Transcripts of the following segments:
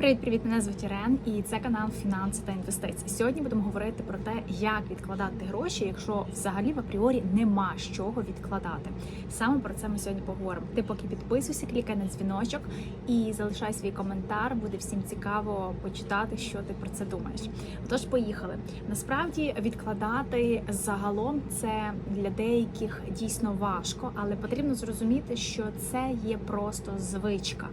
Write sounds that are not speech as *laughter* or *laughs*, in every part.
Привіт-привіт! Мене звуть Ірен, і це канал Фінанси та інвестиції. Сьогодні будемо говорити про те, як відкладати гроші, якщо взагалі в апріорі нема з чого відкладати. Саме про це ми сьогодні поговоримо. Ти поки підписуйся, клікай на дзвіночок і залишай свій коментар. Буде всім цікаво почитати, що ти про це думаєш. Тож поїхали. Насправді відкладати загалом це для деяких дійсно важко, але потрібно зрозуміти, що це є просто звичка.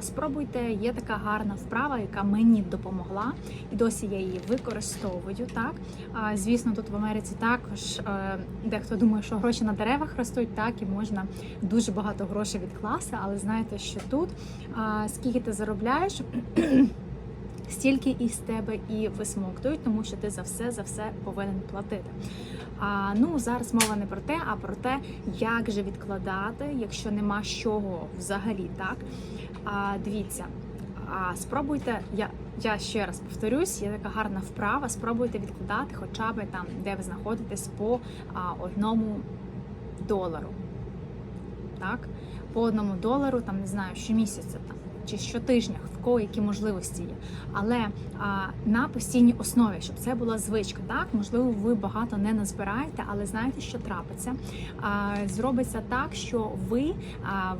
Спробуйте, є така гарна вправа, яка мені допомогла, і досі я її використовую. Так звісно, тут в Америці також е, дехто думає, що гроші на деревах ростуть, так і можна дуже багато грошей відкласти, але знаєте, що тут скільки ти заробляєш. *clears throat* Стільки із тебе і висмоктують, тому що ти за все за все повинен платити. А ну зараз мова не про те, а про те, як же відкладати, якщо нема з чого взагалі, так а дивіться. А спробуйте, я я ще раз повторюсь, є така гарна вправа. Спробуйте відкладати, хоча б там, де ви знаходитесь, по а, одному долару. Так, по одному долару, там не знаю, щомісяця там чи щотижня, в кого які можливості є. Але а, на постійній основі, щоб це була звичка. Так, можливо, ви багато не назбираєте, але знаєте, що трапиться. А, зробиться так, що ви а,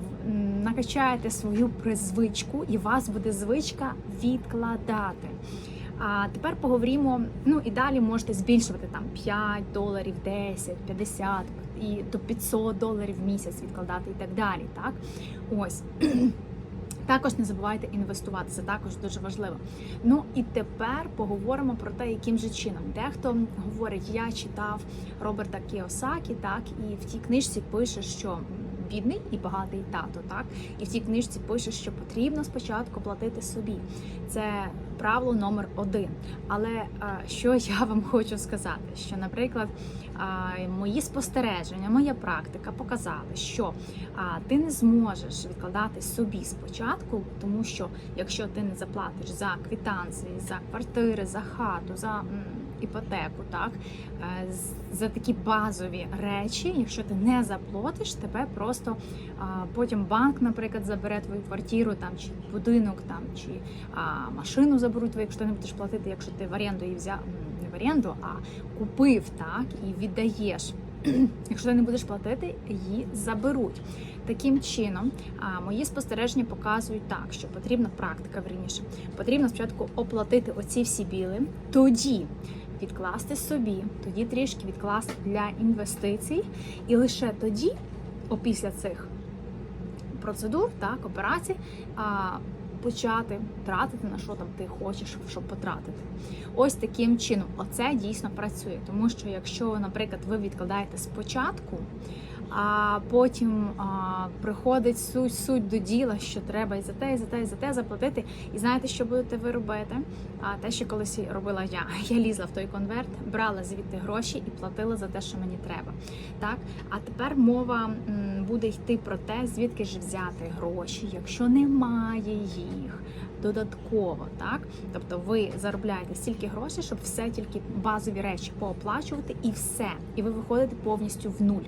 накачаєте свою призвичку, і вас буде звичка відкладати. А тепер поговоримо. Ну і далі можете збільшувати там 5 доларів, 10, 50 і до 500 доларів в місяць відкладати і так далі. Так, ось. Також не забувайте інвестувати, це також дуже важливо. Ну і тепер поговоримо про те, яким же чином. Дехто говорить, я читав Роберта Кіосакі, так і в тій книжці пише, що бідний і багатий тато, так і в тій книжці пише, що потрібно спочатку платити собі. Це правило номер один. Але що *laughs* я вам хочу сказати? Що, наприклад, мої спостереження, моя практика показали, що ти не зможеш відкладати собі спочатку, тому що якщо ти не заплатиш за квитанції, за квартири, за хату, за іпотеку, так е, за такі базові речі, якщо ти не заплатиш, тебе просто потім банк, наприклад, забере твою квартиру там чи будинок, там чи машину заберуть твою, якщо ти не будеш платити, якщо ти в оренду її взяв не в оренду, а купив так і віддаєш. *clears throat* Якщо ти не будеш платити, її заберуть. Таким чином, мої спостереження показують так, що потрібна практика вірніше. Потрібно спочатку оплатити оці всі біли, тоді відкласти собі, тоді трішки відкласти для інвестицій, і лише тоді, опісля цих процедур, так, операцій, почати тратити на що там ти хочеш, щоб потратити. Ось таким чином, оце дійсно працює. Тому що якщо, наприклад, ви відкладаєте спочатку, а потім а, приходить суть, суть до діла, що треба і за те, і за те, і за те заплатити. І знаєте, що будете ви робити? А те, що колись робила я. *laughs* Я лізла в той конверт, брала звідти гроші і платила за те, що мені треба. Так, а тепер мова буде йти про те, звідки ж взяти гроші, якщо немає їх. Додатково, так тобто ви заробляєте стільки грошей, щоб все тільки базові речі пооплачувати, і все, і ви виходите повністю в нуль.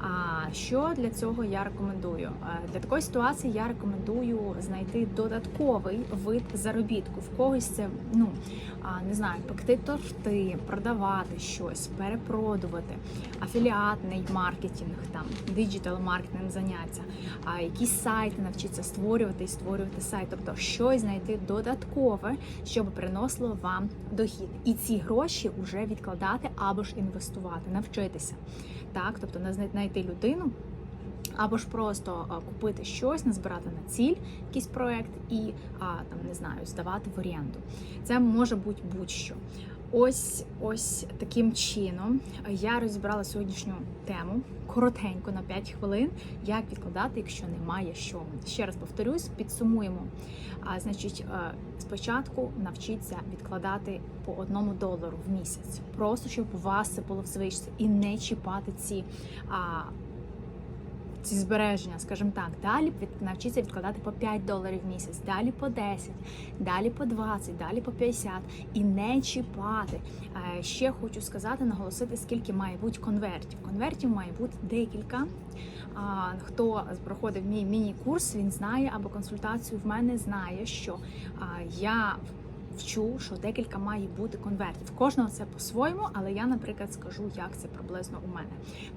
А що для цього я рекомендую? Для такої ситуації я рекомендую знайти додатковий вид заробітку. В когось це ну не знаю, пекти торти, продавати щось, перепродувати, афіліатний маркетинг, там диджитал маркетинг заняття, якісь сайти навчитися створювати і створювати сайт, тобто щось знайти додаткове, щоб приносило вам дохід, і ці гроші вже відкладати або ж інвестувати, навчитися. Так, тобто не знайти людину. Або ж просто купити щось, назбирати на ціль якийсь проект і а, там не знаю, здавати в оренду. Це може бути будь-що. Ось ось таким чином я розібрала сьогоднішню тему коротенько на 5 хвилин, як відкладати, якщо немає що. Ще раз повторюсь, підсумуємо. А, значить, е, спочатку навчіться відкладати по одному долару в місяць, просто щоб у вас це було в звичці, і не чіпати ці. А, ці збереження, скажімо так. Далі від- навчіться відкладати по 5 доларів в місяць, далі по 10, далі по 20, далі по 50 і не чіпати. Е, Ще хочу сказати, наголосити, скільки має бути конвертів. Конвертів має бути декілька. Хто проходив мій міні-курс, він знає або консультацію в мене знає, що я вчу, що декілька має бути конвертів. Кожного це по-своєму, але я, наприклад, скажу, як це приблизно у мене.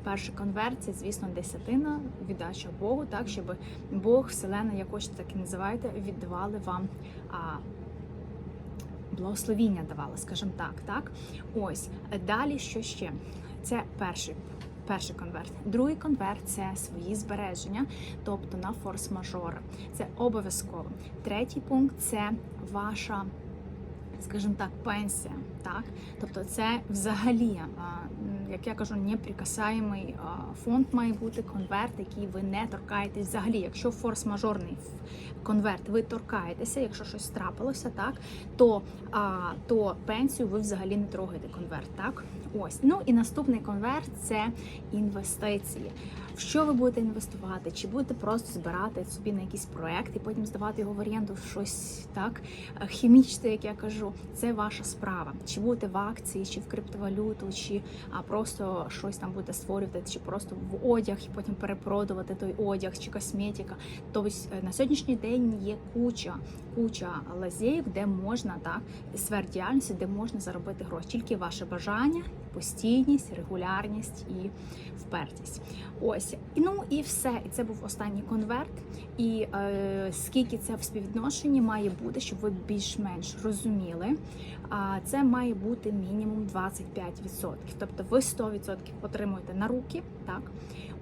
Перший конверт це, звісно, десятина, віддача Богу, так щоб Бог, Вселена, як хочете, так і називайте, віддавали вам. А, Благословіння давала, скажімо так, так. Ось далі, що ще? Це перший перший конверт. Другий конверт це свої збереження, тобто на форс-мажори. Це обов'язково. Третій пункт це ваша, скажімо так, пенсія. Так, тобто, це взагалі, як я кажу, неприкасаємий фонд має бути конверт, який ви не торкаєтесь взагалі. Якщо форс-мажорний конверт ви торкаєтеся, якщо щось трапилося, так то, а, то пенсію ви взагалі не трогаєте конверт. Так, ось. Ну і наступний конверт це інвестиції. В що ви будете інвестувати? Чи будете просто збирати собі на якийсь проект і потім здавати його в оренду в щось так е, хімічне, як я кажу, це ваша справа. Чи будете в акції, чи в криптовалюту, чи а просто щось там будете створювати, чи просто в одяг і потім перепродувати той одяг, чи косметика. Тобто е, на сьогоднішній день є куча, куча лазеїв, де можна так сфер діяльності, де можна заробити гроші. Тільки ваше бажання, постійність, регулярність і впертість. Ось ну і все. І це був останній конверт. І е, скільки це в співвідношенні має бути, щоб ви більш-менш розуміли. А це має бути мінімум 25%. Тобто ви 100% отримуєте на руки, так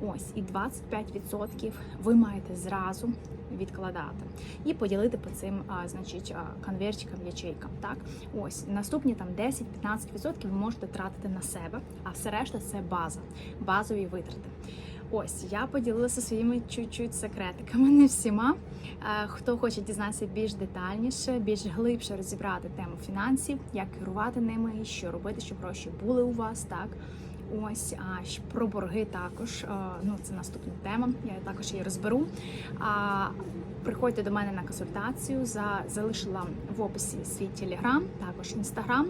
ось, і 25% ви маєте зразу відкладати і поділити по цим, а, значить, конвертикам, ячейкам. Так, ось наступні там 10-15% ви можете тратити на себе, а все решта це база, базові витрати. Ось я поділилася своїми чуть-чуть секретиками, не всіма. Е, Хто хоче дізнатися більш детальніше, більш глибше розібрати тему фінансів, як керувати ними, що робити, щоб гроші були у вас, так. Ось а про борги також. е, Ну це наступна тема. Я також її розберу. Приходьте до мене на консультацію. За залишила в описі свій телеграм, також інстаграм.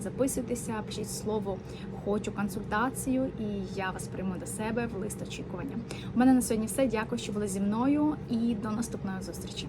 Записуйтеся, пишіть слово хочу консультацію, і я вас прийму до себе в лист очікування. У мене на сьогодні все. Дякую, що були зі мною, і до наступної зустрічі.